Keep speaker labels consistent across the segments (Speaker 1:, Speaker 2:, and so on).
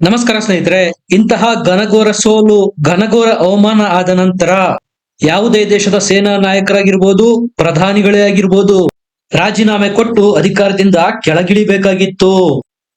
Speaker 1: ನಮಸ್ಕಾರ ಸ್ನೇಹಿತರೆ, ಇಂತಹ ಘನಘೋರ ಸೋಲು, ಘನಘೋರ ಅವಮಾನ ಆದ ನಂತರ ಯಾವುದೇ ದೇಶದ ಸೇನಾ ನಾಯಕರಾಗಿರ್ಬೋದು, ಪ್ರಧಾನಿಗಳೇ ಆಗಿರ್ಬೋದು, ರಾಜೀನಾಮೆ ಕೊಟ್ಟು ಅಧಿಕಾರದಿಂದ ಕೆಳಗಿಳಿಬೇಕಾಗಿತ್ತು.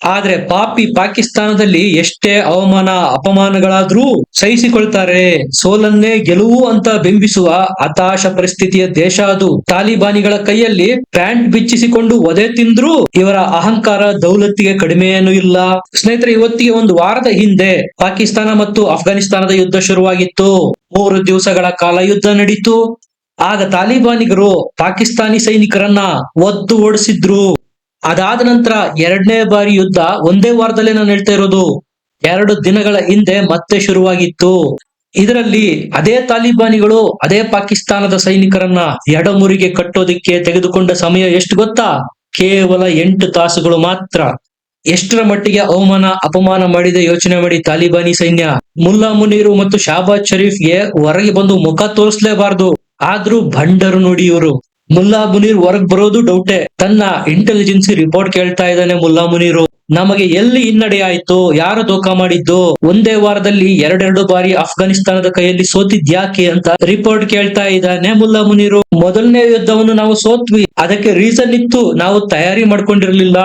Speaker 1: ಆದ್ರೆ ಪಾಪಿ ಪಾಕಿಸ್ತಾನದಲ್ಲಿ ಎಷ್ಟೇ ಅವಮಾನ, ಅಪಮಾನಗಳಾದ್ರೂ ಸಹಿಸಿಕೊಳ್ತಾರೆ. ಸೋಲನ್ನೇ ಗೆಲುವು ಅಂತ ಬಿಂಬಿಸುವ ಹತಾಶ ಪರಿಸ್ಥಿತಿಯ ದೇಶ ಅದು. ತಾಲಿಬಾನಿಗಳ ಕೈಯಲ್ಲಿ ಪ್ಯಾಂಟ್ ಬಿಚ್ಚಿಸಿಕೊಂಡು ಒದೆ ತಿಂದ್ರು ಇವರ ಅಹಂಕಾರ ದೌಲತ್ತಿಗೆ ಕಡಿಮೆಯೇನೂ ಇಲ್ಲ. ಸ್ನೇಹಿತರೆ, ಇವತ್ತಿಗೆ ಒಂದು ವಾರದ ಹಿಂದೆ ಪಾಕಿಸ್ತಾನ ಮತ್ತು ಅಫ್ಘಾನಿಸ್ತಾನದ ಯುದ್ಧ ಶುರುವಾಗಿತ್ತು. ಮೂರು ದಿವಸಗಳ ಕಾಲ ಯುದ್ಧ ನಡೀತು. ಆಗ ತಾಲಿಬಾನಿಗರು ಪಾಕಿಸ್ತಾನಿ ಸೈನಿಕರನ್ನ ಒದ್ದು ಓಡಿಸಿದ್ರು. ಅದಾದ ನಂತರ ಎರಡನೇ ಬಾರಿ ಯುದ್ಧ ಒಂದೇ ವಾರದಲ್ಲಿ ನಾನು ಹೇಳ್ತಾ ಇರೋದು. ಎರಡು ದಿನಗಳ ಹಿಂದೆ ಮತ್ತೆ ಶುರುವಾಗಿತ್ತು. ಇದರಲ್ಲಿ ಅದೇ ತಾಲಿಬಾನಿಗಳು, ಅದೇ ಪಾಕಿಸ್ತಾನದ ಸೈನಿಕರನ್ನ ಎಡಮುರಿಗೆ ಕಟ್ಟೋದಿಕ್ಕೆ ತೆಗೆದುಕೊಂಡ ಸಮಯ ಎಷ್ಟು ಗೊತ್ತಾ? ಕೇವಲ ಎಂಟು ತಾಸುಗಳು ಮಾತ್ರ. ಎಷ್ಟರ ಮಟ್ಟಿಗೆ ಅವಮಾನ, ಅಪಮಾನ ಮಾಡಿದೆ ಯೋಚನೆ ಮಾಡಿ ತಾಲಿಬಾನಿ ಸೈನ್ಯ. ಮುಲ್ಲಾ ಮುನೀರು ಮತ್ತು ಶಾಬಾಜ್ ಶರೀಫ್ಗೆ ಹೊರಗೆ ಬಂದು ಮುಖ ತೋರಿಸಲೇಬಾರದು. ಆದ್ರೂ ಭಂಡರು ನೋಡಿ ಇವರು ಮುಲ್ಲಾ ಮುನೀರ್ ಹೊರಗ್ ಬರೋದು ಡೌಟೆ ತನ್ನ ಇಂಟೆಲಿಜೆನ್ಸಿ ರಿಪೋರ್ಟ್ ಕೇಳ್ತಾ ಇದ್ದಾನೆ ಮುಲ್ಲಾ ಮುನೀರು. ನಮಗೆ ಎಲ್ಲಿ ಹಿನ್ನಡೆ ಆಯ್ತು? ಯಾರು ದೋಖ ಮಾಡಿದ್ದು? ಒಂದೇ ವಾರದಲ್ಲಿ ಎರಡೆರಡು ಬಾರಿ ಅಫ್ಘಾನಿಸ್ತಾನದ ಕೈಯಲ್ಲಿ ಸೋತಿದ್ಯಾಕೆ ಅಂತ ರಿಪೋರ್ಟ್ ಕೇಳ್ತಾ ಇದ್ದಾನೆ ಮುಲ್ಲಾ ಮುನೀರು. ಮೊದಲನೇ ಯುದ್ಧವನ್ನು ನಾವು ಸೋತ್ವಿ. ಅದಕ್ಕೆ ರೀಸನ್ ಇತ್ತು. ನಾವು ತಯಾರಿ ಮಾಡ್ಕೊಂಡಿರ್ಲಿಲ್ಲ.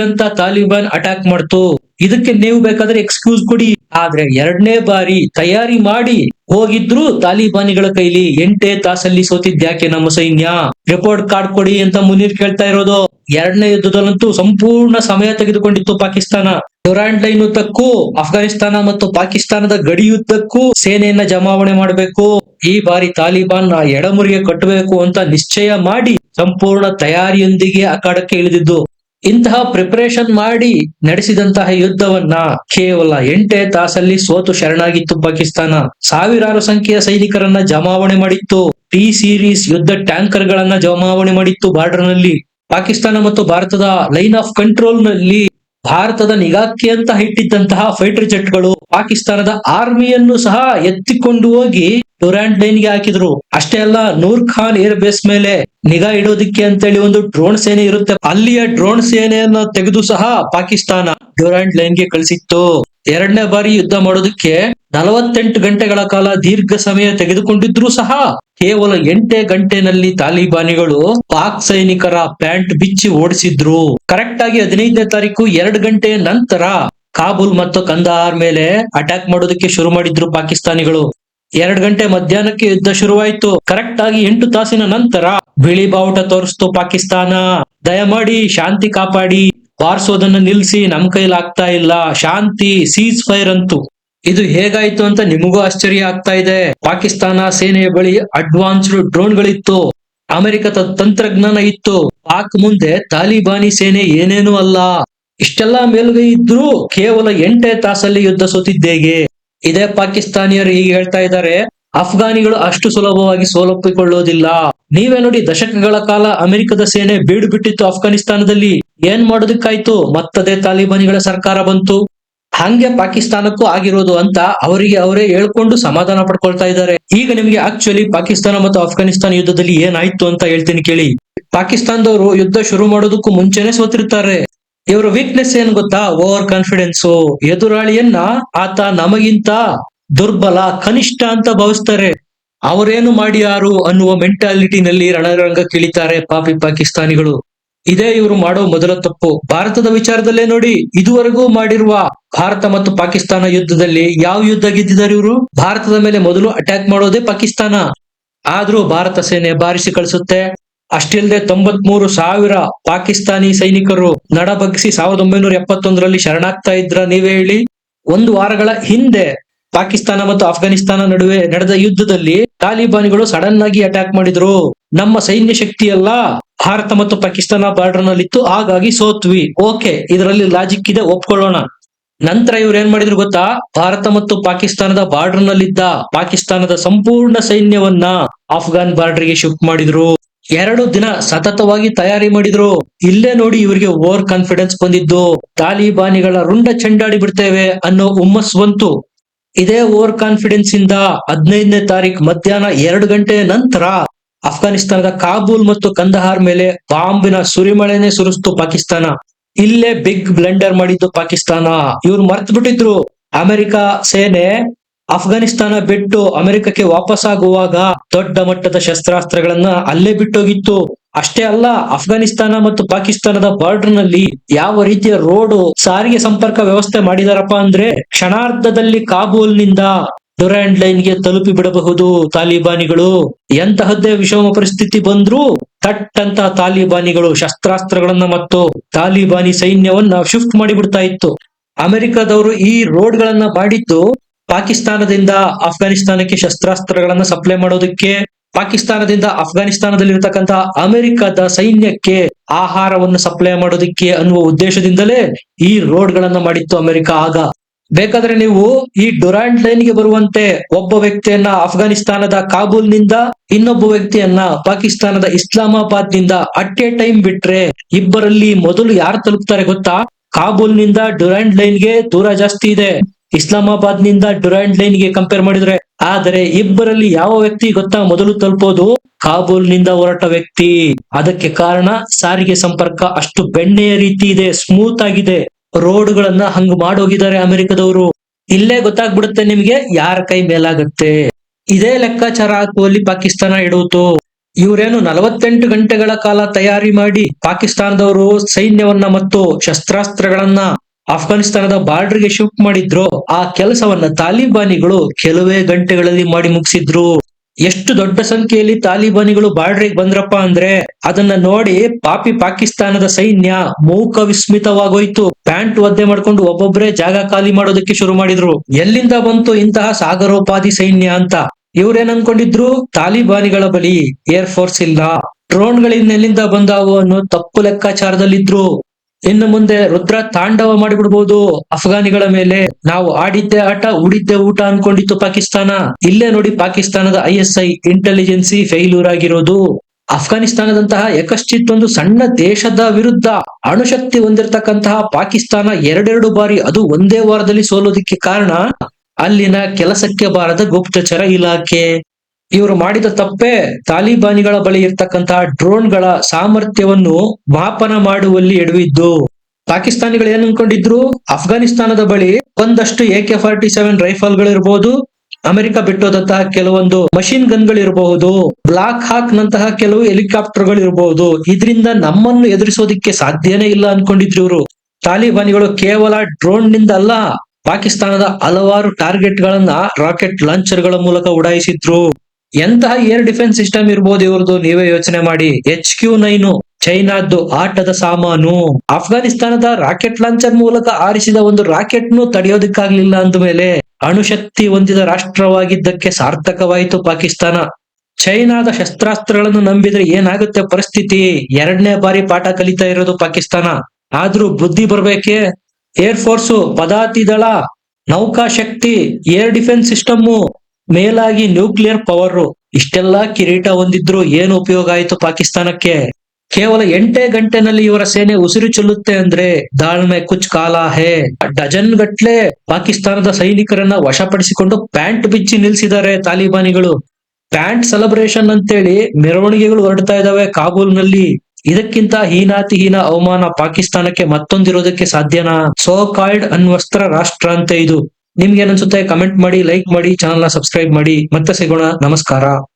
Speaker 1: ಅಂತ ತಾಲಿಬಾನ್ ಅಟ್ಯಾಕ್ ಮಾಡ್ತು. ಇದಕ್ಕೆ ನೀವು ಬೇಕಾದ್ರೆ ಎಕ್ಸ್ಕ್ಯೂಸ್ ಕೊಡಿ. ಆದ್ರೆ ಎರಡನೇ ಬಾರಿ ತಯಾರಿ ಮಾಡಿ ಹೋಗಿದ್ರು ತಾಲಿಬಾನಿಗಳ ಕೈಲಿ ಎಂಟೇ ತಾಸಲ್ಲಿ ಸೋತಿದ್ಯಾಕೆ ನಮ್ಮ ಸೈನ್ಯ? ರಿಪೋರ್ಟ್ ಕಾರ್ಡ್ ಕೊಡಿ ಅಂತ ಮುನೀರ್ ಕೇಳ್ತಾ ಇರೋದು. ಎರಡನೇ ಯುದ್ಧದಲ್ಲಂತೂ ಸಂಪೂರ್ಣ ಸಮಯ ತೆಗೆದುಕೊಂಡಿತ್ತು ಪಾಕಿಸ್ತಾನ. ಡೊರಾಂಡ್ ಲೈನ್ ಉದ್ದಕ್ಕೂ ಅಫ್ಘಾನಿಸ್ತಾನ ಮತ್ತು ಪಾಕಿಸ್ತಾನದ ಗಡಿ ಯುದ್ಧಕ್ಕೂ ಸೇನೆಯನ್ನ ಜಮಾವಣೆ ಮಾಡಬೇಕು. ಈ ಬಾರಿ ತಾಲಿಬಾನ್ನ ಎಡಮುರಿಗೆ ಕಟ್ಟಬೇಕು ಅಂತ ನಿಶ್ಚಯ ಮಾಡಿ ಸಂಪೂರ್ಣ ತಯಾರಿಯೊಂದಿಗೆ ಅಖಾಡಕ್ಕೆ ಇಳಿದಿದ್ದು. ಇಂತಹ ಪ್ರಿಪರೇಷನ್ ಮಾಡಿ ನಡೆಸಿದಂತಹ ಯುದ್ಧವನ್ನ ಕೇವಲ ಎಂಟೇ ತಾಸಲ್ಲಿ ಸೋತು ಶರಣಾಗಿತ್ತು ಪಾಕಿಸ್ತಾನ. ಸಾವಿರಾರು ಸಂಖ್ಯೆಯ ಸೈನಿಕರನ್ನ ಜಮಾವಣೆ ಮಾಡಿತ್ತು. ಟಿ ಸೀರೀಸ್ ಯುದ್ಧ ಟ್ಯಾಂಕರ್ ಗಳನ್ನ ಜಮಾವಣೆ ಮಾಡಿತ್ತು ಬಾರ್ಡರ್ನಲ್ಲಿ. ಪಾಕಿಸ್ತಾನ ಮತ್ತು ಭಾರತದ ಲೈನ್ ಆಫ್ ಕಂಟ್ರೋಲ್ನಲ್ಲಿ ಭಾರತದ ನಿಗಾಕ್ಕೆ ಅಂತ ಇಟ್ಟಿದ್ದಂತಹ ಫೈಟರ್ ಜೆಟ್ಗಳು ಪಾಕಿಸ್ತಾನದ ಆರ್ಮಿಯನ್ನು ಸಹ ಎತ್ತಿಕೊಂಡು ಹೋಗಿ ಡ್ಯುರಾಂಡ್ ಲೈನ್ಗೆ ಹಾಕಿದ್ರು. ಅಷ್ಟೇ ಅಲ್ಲ, ನೂರ್ ಖಾನ್ ಏರ್ ಬೇಸ್ ಮೇಲೆ ನಿಗಾ ಇಡೋದಿಕ್ಕೆ ಅಂತೇಳಿ ಒಂದು ಡ್ರೋನ್ ಸೇನೆ ಇರುತ್ತೆ. ಅಲ್ಲಿಯ ಡ್ರೋನ್ ಸೇನೆಯನ್ನು ತೆಗೆದು ಸಹ ಪಾಕಿಸ್ತಾನ ಡ್ಯೂರಾಂಟ್ ಲೈನ್ಗೆ ಕಳಿಸಿತ್ತು. ಎರಡನೇ ಬಾರಿ ಯುದ್ಧ ಮಾಡೋದಕ್ಕೆ ನಲವತ್ತೆಂಟು ಗಂಟೆಗಳ ಕಾಲ ದೀರ್ಘ ಸಮಯ ತೆಗೆದುಕೊಂಡಿದ್ರು ಸಹ ಕೇವಲ ಎಂಟೇ ಗಂಟೆನಲ್ಲಿ ತಾಲಿಬಾನಿಗಳು ಪಾಕ್ ಸೈನಿಕರ ಪ್ಯಾಂಟ್ ಬಿಚ್ಚಿ ಓಡಿಸಿದ್ರು. ಕರೆಕ್ಟ್ ಆಗಿ ಹದಿನೈದನೇ ತಾರೀಕು ಎರಡು ಗಂಟೆಯ ನಂತರ ಕಾಬೂಲ್ ಮತ್ತು ಕಂದಹಾರ್ ಮೇಲೆ ಅಟ್ಯಾಕ್ ಮಾಡೋದಕ್ಕೆ ಶುರು ಮಾಡಿದ್ರು ಪಾಕಿಸ್ತಾನಿಗಳು. ಎರಡ್ ಗಂಟೆ ಮಧ್ಯಾಹ್ನಕ್ಕೆ ಯುದ್ಧ ಶುರುವಾಯಿತು. ಕರೆಕ್ಟ್ ಆಗಿ ಎಂಟು ತಾಸಿನ ನಂತರ ಬಿಳಿ ಬಾವುಟ ತೋರಿಸ್ತು ಪಾಕಿಸ್ತಾನ. ದಯಮಾಡಿ ಶಾಂತಿ ಕಾಪಾಡಿ. ಬಾರಿಸೋದನ್ನ ನಿಲ್ಸಿ, ನಮ್ ಕೈಲಿ ಆಗ್ತಾ ಇಲ್ಲ. ಶಾಂತಿ ಸೀಸ್ ಫೈರ್ ಅಂತು. ಇದು ಹೇಗಾಯ್ತು ಅಂತ ನಿಮಗೂ ಆಶ್ಚರ್ಯ ಆಗ್ತಾ ಇದೆ. ಪಾಕಿಸ್ತಾನ ಸೇನೆಯ ಬಳಿ ಅಡ್ವಾನ್ಸ್ಡ್ ಡ್ರೋನ್ಗಳಿತ್ತು ಅಮೆರಿಕದ ತಂತ್ರಜ್ಞಾನ ಇತ್ತು. ಪಾಕ್ ಮುಂದೆ ತಾಲಿಬಾನಿ ಸೇನೆ ಏನೇನೂ ಅಲ್ಲ. ಇಷ್ಟೆಲ್ಲಾ ಮೇಲುಗೈ ಇದ್ರೂ ಕೇವಲ ಎಂಟೇ ತಾಸಲ್ಲಿ ಯುದ್ಧ ಸೋತಿದ್ದೇಗೆ. ಇದೇ ಪಾಕಿಸ್ತಾನಿಯರು ಹೀಗೆ ಹೇಳ್ತಾ ಇದ್ದಾರೆ, ಅಫ್ಘಾನಿಗಳು ಅಷ್ಟು ಸುಲಭವಾಗಿ ಸೋಲೊಪ್ಪಿಕೊಳ್ಳೋದಿಲ್ಲ. ನೀವೇ ನೋಡಿ, ದಶಕಗಳ ಕಾಲ ಅಮೆರಿಕದ ಸೇನೆ ಬೀಡು ಬಿಟ್ಟಿತ್ತು ಅಫ್ಘಾನಿಸ್ತಾನದಲ್ಲಿ. ಏನ್ ಮಾಡೋದಕ್ಕಾಯ್ತು? ಮತ್ತದೇ ತಾಲಿಬಾನಿಗಳ ಸರ್ಕಾರ ಬಂತು. ಹಂಗೆ ಪಾಕಿಸ್ತಾನಕ್ಕೂ ಆಗಿರೋದು ಅಂತ ಅವರಿಗೆ ಅವರೇ ಹೇಳ್ಕೊಂಡು ಸಮಾಧಾನ ಪಡ್ಕೊಳ್ತಾ ಇದ್ದಾರೆ. ಈಗ ನಿಮ್ಗೆ ಆಕ್ಚುಲಿ ಪಾಕಿಸ್ತಾನ ಮತ್ತು ಅಫ್ಘಾನಿಸ್ತಾನ ಯುದ್ಧದಲ್ಲಿ ಏನಾಯ್ತು ಅಂತ ಹೇಳ್ತೀನಿ ಕೇಳಿ. ಪಾಕಿಸ್ತಾನದವರು ಯುದ್ಧ ಶುರು ಮಾಡೋದಕ್ಕೂ ಮುಂಚೆನೆ ಸೋತಿರ್ತಾರೆ. ಇವರ ವೀಕ್ನೆಸ್ ಏನ್ ಗೊತ್ತಾ? ಓವರ್ ಕಾನ್ಫಿಡೆನ್ಸ್ ಎದುರಾಳಿಯನ್ನ ಆತ ನಮಗಿಂತ ದುರ್ಬಲ, ಕನಿಷ್ಠ ಅಂತ ಭಾವಿಸ್ತಾರೆ. ಅವರೇನು ಮಾಡಿಯಾರು ಅನ್ನುವ ಮೆಂಟಾಲಿಟಿನಲ್ಲಿ ರಣರಂಗ ಕಿಳಿತಾರೆ ಪಾಪಿ ಪಾಕಿಸ್ತಾನಿಗಳು. ಇದೇ ಇವರು ಮಾಡೋ ಮೊದಲ ತಪ್ಪು. ಭಾರತದ ವಿಚಾರದಲ್ಲೇ ನೋಡಿ, ಇದುವರೆಗೂ ಮಾಡಿರುವ ಭಾರತ ಮತ್ತು ಪಾಕಿಸ್ತಾನ ಯುದ್ಧದಲ್ಲಿ ಯಾವ ಯುದ್ಧ ಗೆದ್ದಿದ್ದಾರೆ ಇವರು? ಭಾರತದ ಮೇಲೆ ಮೊದಲು ಅಟ್ಯಾಕ್ ಮಾಡೋದೇ ಪಾಕಿಸ್ತಾನ. ಆದ್ರೂ ಭಾರತ ಸೇನೆ ಬಾರಿಸಿ ಕಳಿಸುತ್ತೆ. ಅಷ್ಟಿಲ್ದೆ ತೊಂಬತ್ಮೂರು ಸಾವಿರ ಪಾಕಿಸ್ತಾನಿ ಸೈನಿಕರು ನಡಬಗ್ಸಿ ಸಾವಿರದ ಒಂಬೈನೂರ ಎಪ್ಪತ್ತೊಂದರಲ್ಲಿ ಶರಣಾಗ್ತಾ ಇದ್ರ ನೀವೇ ಹೇಳಿ. ಒಂದು ವಾರಗಳ ಹಿಂದೆ ಪಾಕಿಸ್ತಾನ ಮತ್ತು ಅಫ್ಘಾನಿಸ್ತಾನ ನಡುವೆ ನಡೆದ ಯುದ್ಧದಲ್ಲಿ ತಾಲಿಬಾನಿಗಳು ಸಡನ್ ಆಗಿ ಅಟ್ಯಾಕ್ ಮಾಡಿದ್ರು. ನಮ್ಮ ಸೈನ್ಯ ಶಕ್ತಿ ಎಲ್ಲ ಭಾರತ ಮತ್ತು ಪಾಕಿಸ್ತಾನ ಬಾರ್ಡರ್ ನಲ್ಲಿತ್ತು, ಹಾಗಾಗಿ ಸೋತ್ವಿ. ಓಕೆ, ಇದರಲ್ಲಿ ಲಾಜಿಕ್ ಇದೆ, ಒಪ್ಕೊಳ್ಳೋಣ. ನಂತರ ಇವ್ರು ಏನ್ ಮಾಡಿದ್ರು ಗೊತ್ತಾ? ಭಾರತ ಮತ್ತು ಪಾಕಿಸ್ತಾನದ ಬಾರ್ಡರ್ ನಲ್ಲಿದ್ದ ಪಾಕಿಸ್ತಾನದ ಸಂಪೂರ್ಣ ಸೈನ್ಯವನ್ನ ಅಫ್ಘಾನ್ ಬಾರ್ಡರ್ಗೆ ಶಿಫ್ಟ್ ಮಾಡಿದ್ರು. ಎರಡು ದಿನ ಸತತವಾಗಿ ತಯಾರಿ ಮಾಡಿದ್ರು. ಇಲ್ಲೇ ನೋಡಿ ಇವರಿಗೆ ಓವರ್ ಕಾನ್ಫಿಡೆನ್ಸ್ ಬಂದಿದ್ದು. ತಾಲಿಬಾನಿಗಳ ರುಂಡ ಚೆಂಡಾಡಿ ಬಿಡ್ತೇವೆ ಅನ್ನೋ ಹುಮ್ಮಸ್ ಬಂತು. ಇದೇ ಓವರ್ ಕಾನ್ಫಿಡೆನ್ಸ್ ಇಂದ ಹದಿನೈದನೇ ತಾರೀಕು ಮಧ್ಯಾಹ್ನ ಎರಡು ಗಂಟೆ ನಂತರ ಅಫ್ಘಾನಿಸ್ತಾನದ ಕಾಬೂಲ್ ಮತ್ತು ಕಂದಹಾರ್ ಮೇಲೆ ಬಾಂಬಿನ ಸುರಿಮಳೆನೆ ಸುರಿಸ್ತು ಪಾಕಿಸ್ತಾನ. ಇಲ್ಲೇ ಬಿಗ್ ಬ್ಲೆಂಡರ್ ಮಾಡಿದ್ದು ಪಾಕಿಸ್ತಾನ. ಇವ್ರು ಮರ್ತ್ ಬಿಟ್ಟಿದ್ರು ಅಮೆರಿಕ ಸೇನೆ ಅಫ್ಘಾನಿಸ್ತಾನ ಬಿಟ್ಟು ಅಮೆರಿಕಕ್ಕೆ ವಾಪಸ್ ಆಗುವಾಗ ದೊಡ್ಡ ಮಟ್ಟದ ಶಸ್ತ್ರಾಸ್ತ್ರಗಳನ್ನ ಅಲ್ಲೇ ಬಿಟ್ಟೋಗಿತ್ತು. ಅಷ್ಟೇ ಅಲ್ಲ ಅಫ್ಘಾನಿಸ್ತಾನ ಮತ್ತು ಪಾಕಿಸ್ತಾನದ ಬಾರ್ಡರ್ನಲ್ಲಿ ಯಾವ ರೀತಿಯ ರೋಡ್ ಸಾರಿಗೆ ಸಂಪರ್ಕ ವ್ಯವಸ್ಥೆ ಮಾಡಿದಾರಪ್ಪ ಅಂದ್ರೆ ಕ್ಷಣಾರ್ಧದಲ್ಲಿ ಕಾಬೂಲ್ನಿಂದ ಡುರ್ಯಾಂಡ್ ಲೈನ್ಗೆ ತಲುಪಿ ಬಿಡಬಹುದು ತಾಲಿಬಾನಿಗಳು. ಎಂತಹದ್ದೇ ವಿಷಮ ಪರಿಸ್ಥಿತಿ ಬಂದ್ರೂ ತಟ್ ಅಂತ ತಾಲಿಬಾನಿಗಳು ಶಸ್ತ್ರಾಸ್ತ್ರಗಳನ್ನ ಮತ್ತು ತಾಲಿಬಾನಿ ಸೈನ್ಯವನ್ನ ಶಿಫ್ಟ್ ಮಾಡಿಬಿಡ್ತಾ ಇತ್ತು. ಅಮೆರಿಕದವರು ಈ ರೋಡ್ ಗಳನ್ನ ಮಾಡಿದ್ದು ಪಾಕಿಸ್ತಾನದಿಂದ ಅಫ್ಘಾನಿಸ್ತಾನಕ್ಕೆ ಶಸ್ತ್ರಾಸ್ತ್ರಗಳನ್ನ ಸಪ್ಲೈ ಮಾಡೋದಕ್ಕೆ, ಪಾಕಿಸ್ತಾನದಿಂದ ಅಫ್ಘಾನಿಸ್ತಾನದಲ್ಲಿರ್ತಕ್ಕಂಥ ಅಮೆರಿಕದ ಸೈನ್ಯಕ್ಕೆ ಆಹಾರವನ್ನು ಸಪ್ಲೈ ಮಾಡೋದಕ್ಕೆ ಅನ್ನುವ ಉದ್ದೇಶದಿಂದಲೇ ಈ ರೋಡ್ ಗಳನ್ನ ಮಾಡಿತ್ತು ಅಮೆರಿಕ. ಆಗ ಬೇಕಾದ್ರೆ ನೀವು ಈ ಡೊರಾಂಡ್ ಲೈನ್ಗೆ ಬರುವಂತೆ ಒಬ್ಬ ವ್ಯಕ್ತಿಯನ್ನ ಅಫ್ಘಾನಿಸ್ತಾನದ ಕಾಬೂಲ್ನಿಂದ ಇನ್ನೊಬ್ಬ ವ್ಯಕ್ತಿಯನ್ನ ಪಾಕಿಸ್ತಾನದ ಇಸ್ಲಾಮಾಬಾದ್ನಿಂದ ಅಟ್ ಎ ಟೈಮ್ ಬಿಟ್ರೆ ಇಬ್ಬರಲ್ಲಿ ಮೊದಲು ಯಾರು ತಲುಪ್ತಾರೆ ಗೊತ್ತಾ? ಕಾಬೂಲ್ನಿಂದ ಡೊರಾಂಡ್ ಲೈನ್ಗೆ ದೂರ ಜಾಸ್ತಿ ಇದೆ. ಇಸ್ಲಾಮಾಬಾದ್ನಿಂದ ಡುರಾಂಡ್ ಲೈನ್ಗೆ ಕಂಪೇರ್ ಮಾಡಿದ್ರೆ, ಆದರೆ ಇಬ್ಬರಲ್ಲಿ ಯಾವ ವ್ಯಕ್ತಿ ಗೊತ್ತಾ ಮೊದಲು ತಲುಪೋದು? ಕಾಬೂಲ್ನಿಂದ ಹೊರಟ ವ್ಯಕ್ತಿ. ಅದಕ್ಕೆ ಕಾರಣ, ಸಾರಿಗೆ ಸಂಪರ್ಕ ಅಷ್ಟು ಬೆಣ್ಣೆಯ ರೀತಿ ಇದೆ ಸ್ಮೂತ್ ಆಗಿದೆ. ರೋಡ್ ಗಳನ್ನ ಹಂಗ್ ಮಾಡೋಗಿದ್ದಾರೆ ಅಮೆರಿಕದವರು. ಇಲ್ಲೇ ಗೊತ್ತಾಗ್ಬಿಡುತ್ತೆ ನಿಮ್ಗೆ ಯಾರ ಕೈ ಮೇಲಾಗತ್ತೆ. ಇದೇ ಲೆಕ್ಕಾಚಾರ ಹಾಕುವಲ್ಲಿ ಪಾಕಿಸ್ತಾನ ಇಡುವುದು ಇವರೇನು ನಲವತ್ತೆಂಟು ಗಂಟೆಗಳ ಕಾಲ ತಯಾರಿ ಮಾಡಿ ಪಾಕಿಸ್ತಾನದವರು ಸೈನ್ಯವನ್ನ ಮತ್ತು ಶಸ್ತ್ರಾಸ್ತ್ರಗಳನ್ನ ಅಫ್ಘಾನಿಸ್ತಾನದ ಬಾರ್ಡರ್ಗೆ ಶಿಫ್ಟ್ ಮಾಡಿದ್ರು, ಆ ಕೆಲಸವನ್ನ ತಾಲಿಬಾನಿಗಳು ಕೆಲವೇ ಗಂಟೆಗಳಲ್ಲಿ ಮಾಡಿ ಮುಗಿಸಿದ್ರು. ಎಷ್ಟು ದೊಡ್ಡ ಸಂಖ್ಯೆಯಲ್ಲಿ ತಾಲಿಬಾನಿಗಳು ಬಾರ್ಡರ್ಗೆ ಬಂದ್ರಪ್ಪ ಅಂದ್ರೆ, ಅದನ್ನ ನೋಡಿ ಪಾಪಿ ಪಾಕಿಸ್ತಾನದ ಸೈನ್ಯ ಮೂಕ ವಿಸ್ಮಿತವಾಗೋಯ್ತು. ಪ್ಯಾಂಟ್ ಒದ್ದೆ ಮಾಡ್ಕೊಂಡು ಒಬ್ಬೊಬ್ಬರೇ ಜಾಗ ಖಾಲಿ ಮಾಡೋದಕ್ಕೆ ಶುರು ಮಾಡಿದ್ರು. ಎಲ್ಲಿಂದ ಬಂತು ಇಂತಹ ಸಾಗರೋಪಾದಿ ಸೈನ್ಯ ಅಂತ ಇವ್ರೇನ್ ಅನ್ಕೊಂಡಿದ್ರು? ತಾಲಿಬಾನಿಗಳ ಬಳಿ ಏರ್ ಫೋರ್ಸ್ ಇಲ್ಲ. ಡ್ರೋನ್ಗಳಿಂದ ಎಲ್ಲಿಂದ ಬಂದಾವು ಅನ್ನೋ ತಪ್ಪು ಲೆಕ್ಕಾಚಾರದಲ್ಲಿದ್ರು. ಇನ್ನು ಮುಂದೆ ರುದ್ರ ತಾಂಡವ ಮಾಡಿಬಿಡ್ಬೋದು. ಅಫ್ಘಾನಿಗಳ ಮೇಲೆ ನಾವು ಆಡಿದ್ದೆ ಆಟ, ಉಡಿದ್ದೆ ಊಟ ಅನ್ಕೊಂಡಿತ್ತು ಪಾಕಿಸ್ತಾನ. ಇಲ್ಲೇ ನೋಡಿ ಪಾಕಿಸ್ತಾನದ ಐ ಐ ಇಂಟೆಲಿಜೆನ್ಸಿ ಫೇಲ್ಯೂರ್ ಆಗಿರೋದು. ಅಫ್ಘಾನಿಸ್ತಾನದಂತಹ ಯಕಶ್ಚಿತ್ತೊಂದು ಸಣ್ಣ ದೇಶದ ವಿರುದ್ಧ ಅಣುಶಕ್ತಿ ಹೊಂದಿರತಕ್ಕಂತಹ ಪಾಕಿಸ್ತಾನ ಎರಡೆರಡು ಬಾರಿ ಅದು ಒಂದೇ ವಾರದಲ್ಲಿ ಸೋಲೋದಿಕ್ಕೆ ಕಾರಣ ಅಲ್ಲಿನ ಕೆಲಸಕ್ಕೆ ಬಾರದ ಗುಪ್ತಚರ ಇಲಾಖೆ. ಇವರು ಮಾಡಿದ ತಪ್ಪೇ ತಾಲಿಬಾನಿಗಳ ಬಳಿ ಇರ್ತಕ್ಕಂತಹ ಡ್ರೋನ್ಗಳ ಸಾಮರ್ಥ್ಯವನ್ನು ಮಾಪನ ಮಾಡುವಲ್ಲಿ ಎಡವಿದ್ದು, ಪಾಕಿಸ್ತಾನಿಗಳು ಏನ್ ಅನ್ಕೊಂಡಿದ್ರು? ಅಫ್ಘಾನಿಸ್ತಾನದ ಬಳಿ ಒಂದಷ್ಟು ಎ ಕೆ ಫಾರ್ಟಿ ಸೆವೆನ್ ರೈಫಲ್ಗಳಿರ್ಬೋದು ಅಮೆರಿಕ ಬಿಟ್ಟೋದಂತಹ ಕೆಲವೊಂದು ಮಷಿನ್ ಗನ್ಗಳಿರಬಹುದು ಬ್ಲಾಕ್ ಹಾಕ್ ನಂತಹ ಕೆಲವು ಹೆಲಿಕಾಪ್ಟರ್ಗಳು ಇರಬಹುದು ಇದರಿಂದ ನಮ್ಮನ್ನು ಎದುರಿಸೋದಿಕ್ಕೆ ಸಾಧ್ಯನೇ ಇಲ್ಲ ಅನ್ಕೊಂಡಿದ್ರು ಇವರು. ತಾಲಿಬಾನಿಗಳು ಕೇವಲ ಡ್ರೋನ್ನಿಂದ ಅಲ್ಲ, ಪಾಕಿಸ್ತಾನದ ಹಲವಾರು ಟಾರ್ಗೆಟ್ ಗಳನ್ನ ರಾಕೆಟ್ ಲಾಂಚರ್ಗಳ ಮೂಲಕ ಉಡಾಯಿಸಿದ್ರು. ಎಂತಹ ಏರ್ ಡಿಫೆನ್ಸ್ ಸಿಸ್ಟಮ್ ಇರ್ಬೋದು ಇವ್ರದ್ದು? ನೀವೇ ಯೋಚನೆ ಮಾಡಿ. ಎಚ್ ಕ್ಯೂ ನೈನು, ಚೈನಾದ್ದು ಆಟದ ಸಾಮಾನು. ಅಫ್ಘಾನಿಸ್ತಾನದ ರಾಕೆಟ್ ಲಾಂಚರ್ ಮೂಲಕ ಆರಿಸಿದ ಒಂದು ರಾಕೆಟ್ ನು ತಡೆಯೋದಕ್ಕಾಗ್ಲಿಲ್ಲ ಅಂದ ಮೇಲೆ ಅಣುಶಕ್ತಿ ಹೊಂದಿದ ರಾಷ್ಟ್ರವಾಗಿದ್ದಕ್ಕೆ ಸಾರ್ಥಕವಾಯಿತು ಪಾಕಿಸ್ತಾನ. ಚೈನಾದ ಶಸ್ತ್ರಾಸ್ತ್ರಗಳನ್ನು ನಂಬಿದ್ರೆ ಏನಾಗುತ್ತೆ ಪರಿಸ್ಥಿತಿ? ಎರಡನೇ ಬಾರಿ ಪಾಠ ಕಲಿತಾ ಇರೋದು ಪಾಕಿಸ್ತಾನ. ಆದ್ರೂ ಬುದ್ಧಿ ಬರ್ಬೇಕೆ? ಏರ್ ಫೋರ್ಸು, ಪದಾತಿ ದಳ, ನೌಕಾಶಕ್ತಿ, ಏರ್ ಡಿಫೆನ್ಸ್ ಸಿಸ್ಟಮ್ ಮೇಲಾಗಿ ನ್ಯೂಕ್ಲಿಯರ್ ಪವರ್ ಇಷ್ಟೆಲ್ಲಾ ಕಿರೀಟ ಹೊಂದಿದ್ರು ಏನು ಉಪಯೋಗ ಆಯ್ತು ಪಾಕಿಸ್ತಾನಕ್ಕೆ? ಕೇವಲ ಎಂಟೇ ಗಂಟೆನಲ್ಲಿ ಇವರ ಸೇನೆ ಉಸಿರು ಚೆಲ್ಲುತ್ತೆ ಅಂದ್ರೆ ದಾಳ್ಮೆ ಕುಚ್ ಕಾಲ ಹೇ. ಡಜನ್ ಗಟ್ಲೆ ಪಾಕಿಸ್ತಾನದ ಸೈನಿಕರನ್ನ ವಶಪಡಿಸಿಕೊಂಡು ಪ್ಯಾಂಟ್ ಬಿಚ್ಚಿ ನಿಲ್ಸಿದ್ದಾರೆ ತಾಲಿಬಾನಿಗಳು. ಪ್ಯಾಂಟ್ ಸೆಲೆಬ್ರೇಷನ್ ಅಂತೇಳಿ ಮೆರವಣಿಗೆಗಳು ಹೊರಡ್ತಾ ಇದಾವೆ ಕಾಬೂಲ್ನಲ್ಲಿ ಇದಕ್ಕಿಂತ ಹೀನಾತಿ ಹೀನ ಅವಮಾನ ಪಾಕಿಸ್ತಾನಕ್ಕೆ ಮತ್ತೊಂದಿರೋದಕ್ಕೆ ಸಾಧ್ಯನಾ? ಸೋ ಕಾಲ್ಡ್ ಅನ್ವಸ್ತ್ರ ರಾಷ್ಟ್ರ ಅಂತ ಇದು. ನಿಮ್ಗೆ ಏನನ್ಸುತ್ತೆ ಕಮೆಂಟ್ ಮಾಡಿ ಲೈಕ್ ಮಾಡಿ ಚಾನಲ್ನ ಸಬ್ಸ್ಕ್ರೈಬ್ ಮಾಡಿ. ಮತ್ತೆ ಸಿಗೋಣ. ನಮಸ್ಕಾರ.